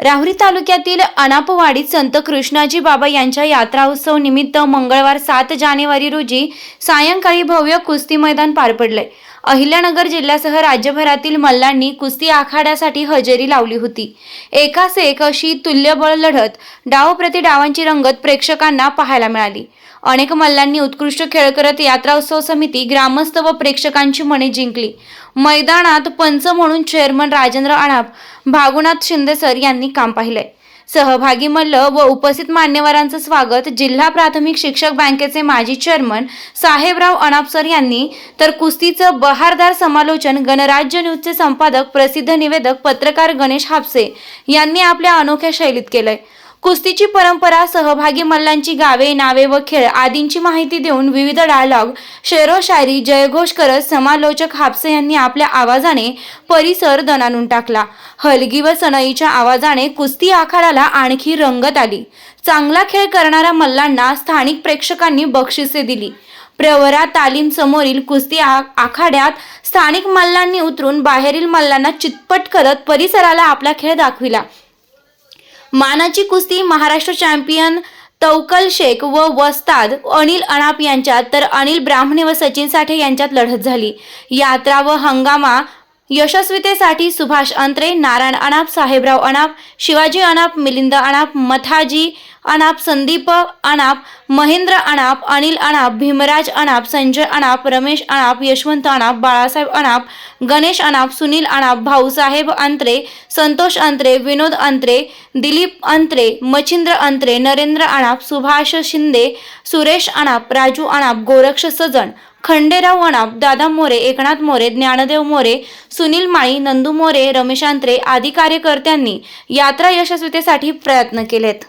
राहुरी तालुक्यातील अनापवाडीत संत कृष्णाजी बाबा यांच्या यात्रा उत्सव निमित्त मंगळवार सात जानेवारी रोजी सायंकाळी भव्य कुस्ती मैदान पार पडले. अहिल्यानगर जिल्ह्यासह राज्यभरातील मल्लांनी कुस्ती आखाड्यासाठी हजेरी लावली होती. एकास एक अशी तुल्यबळ लढत डाव प्रति डावांची रंगत प्रेक्षकांना पाहायला मिळाली. अनेक मल्लांनी उत्कृष्ट खेळ करत यात्रा उत्सव समिती ग्रामस्थ व प्रेक्षकांची मने जिंकली. मैदानात पंच म्हणून चेअरमन राजेंद्र आणाप भागुनाथ शिंदे सर यांनी काम पाहिलंय. सहभागी मल्ल व उपस्थित मान्यवरांचं स्वागत जिल्हा प्राथमिक शिक्षक बँकेचे माजी चेअरमन साहेबराव अणापसर यांनी. तर कुस्तीचं बहारदार समालोचन गणराज्य न्यूजचे संपादक प्रसिद्ध निवेदक पत्रकार गणेश हापसे यांनी आपल्या अनोख्या शैलीत केलंय. कुस्तीची परंपरा सहभागी मल्लांची गावे नावे व खेळ आदींची माहिती देऊन विविध डायलॉग शेरो शायरी जयघोष करत समालोचक हापसे यांनी आपल्या आवाजाने परिसर दणानून टाकला. हलगी व सनईच्या आवाजाने कुस्ती आखाड्याला आणखी रंगत आली. चांगला खेळ करणाऱ्या मल्लांना स्थानिक प्रेक्षकांनी बक्षिसे दिली. प्रवरा तालीम समोरील कुस्ती आ- आखाड्यात स्थानिक मल्लांनी उतरून बाहेरील मल्लांना चितपट करत परिसराला आपला खेळ दाखविला. मानाची कुस्ती महाराष्ट्र चॅम्पियन तौकल शेख व वस्ताद अनिल अणाप यांच्यात तर अनिल ब्राह्मणे व सचिन साठे यांच्यात लढत झाली. यात्रा व हंगामा यशस्वीतेसाठी सुभाष अंत्रे नारायण अणाप साहेबराव अणाप शिवाजी अणाप मिलिंद अणाप मथाजी अनाप संदीप अनाप महेंद्र अनाप अनिल अनाप भीमराज अनाप संजय अनाप रमेश अनाप यशवंत अनाप बाळासाहेब अनाप गणेश अनाप सुनील अनाप भाऊसाहेब अंत्रे संतोष अंत्रे विनोद अंत्रे दिलीप अंत्रे मच्छिंद्र अंत्रे नरेंद्र अनाप सुभाष शिंदे सुरेश अनाप राजू अनाप गोरक्ष सजन खंडेराव अनाप दादा मोरे एकनाथ मोरे ज्ञानदेव मोरे सुनील माळी नंदू मोरे रमेश अंत्रे आदी कार्यकर्त्यांनी यात्रा यशस्वीतेसाठी प्रयत्न केलेत.